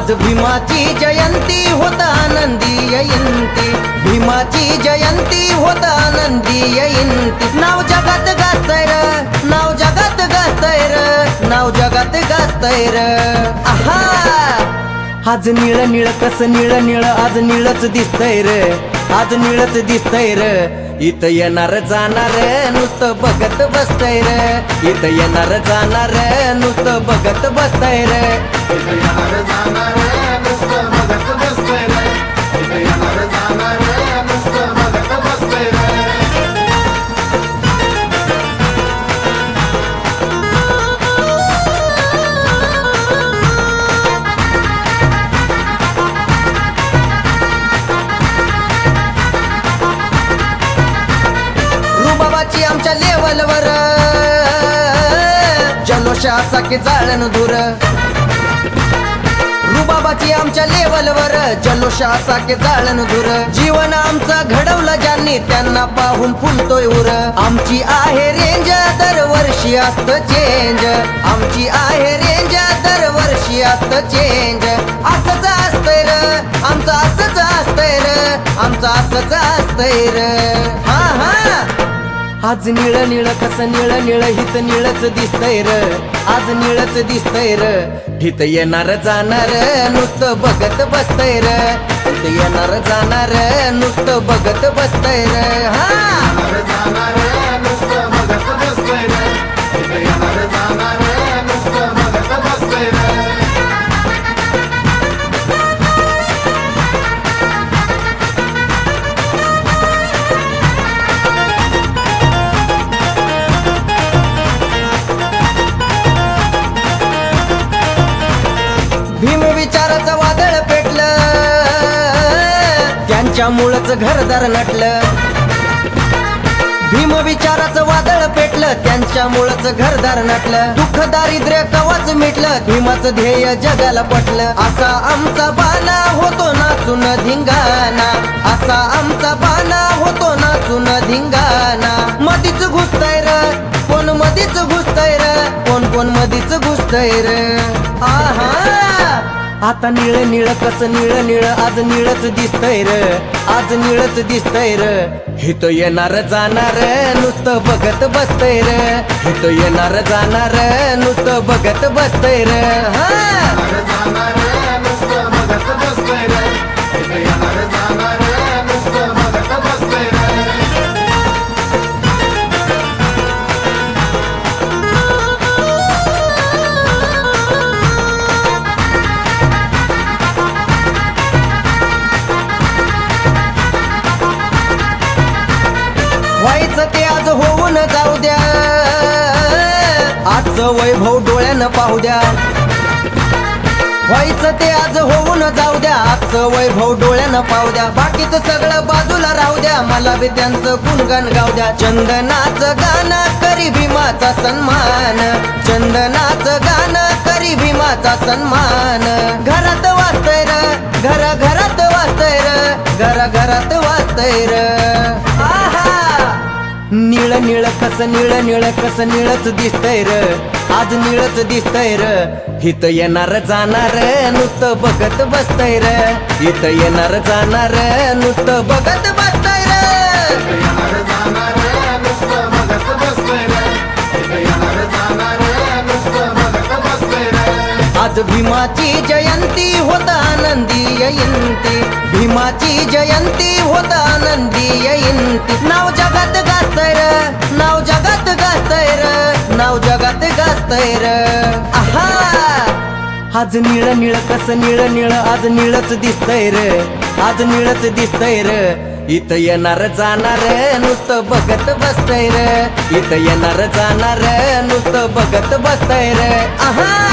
आज भीमाची जयंती होता आनंदी जयंती भीमाची जयंती होता आनंदी जयंती नाव जगात गाजतय र नाव जगात गाजतय र नाव जगात गाजतय र. आहा! आज निळ निळ कस निळ निळ आज निळच दिसतय र. आज निळच दिसतय र. इथं येणार जाणार नुसतं बघत बसतय र. इथं येणार जाणार नुसतं बघत बसतय र. इथं येणार जाणार नुसतं बघत बसतंय रे इथं येणार आमच्या लेवलवर. जल्लोषासारखे जाळण धुर जाळण धुर जीवन आमचं घडवलं ज्यांनी त्यांना पाहून फुलतोय उर आमची आहे रेंज दरवर्षी असत चेंज आमची आहे रेंज दरवर्षी असत चेंज असंच असतंय र. आमचं असंच असतंय र. आमचं असंच असतंय र. आज निळ निळ कस निळ निळ हित निळच दिसतंय र. आज निळच दिसतंय र. हित येणार जाणार नुसतं बघत बसतय र. हित येणार जाणार नुसतं बघत बसतय र. हा! भीम विचाराचं वादळ पेटलं. त्यांच्यामुळंच घरदार नटलं. भीम विचाराचं वादळ पेटलं. त्यांच्यामुळंच घरदार नटलं. दुःख दारिद्र्य कवाच मिटलं. भीमाचं ध्येय जगाला पटलं. असा आमचा बाना होतो नाचून धिंगाणा. असा आमचा बाना होतो नाचून धिंगाणा. मधीच घुसतय र कोण मधीच घुसतय र कोण कोण मधीच घुसतय र. आता निळ निळ कस निळ निळ आज निळच दिसतंय र. आज निळच दिसतंय र. हित येणार जाणार नुसतं बघत बसतंय र. हित येणार जाणार नुसतं बघत बसतंय र. हा. आज जाऊ द्या. आजचं वैभव डोळ्यानं पाहू द्या. व्हायचं ते आज होऊन जाऊ द्या. आजचं वैभव डोळ्यानं पाहू द्या. बाकीचं सगळं बाजूला राहू द्या. मला बी त्यांचं गुणगान गाऊ द्या. चंदनाचं गाणं करी भीमाचा सन्मान. चंदनाचं गाणं करी भीमाचा सन्मान. घरात वाचतय र. घर घरात वाचतय र. घर घरात वाचतय र. निळ निळ कस निळ निळ कस निळच दिसतंय र. आज निळच दिसतय र. हित येणार जाणार नुसतं बघत बसतंय र. हित येणार जाणार नुसतं बघत बसतंय र. आज भीमाची जयंती होता आनंदी जयंती भीमाची जयंती होता आनंदी जयंती नाव जगात गाजतंय र नाव जगात गाजतंय र नाव जगात गाजतंय र. आहा! आज निळ निळ कस निळ निळ आज निळच दिसतंय र. आज निळच दिसतंय र. इथं येणार जाणार नुसतं बघत बसतंय र. इथं येणार जाणार नुसतं बघत बसतय र. आहा!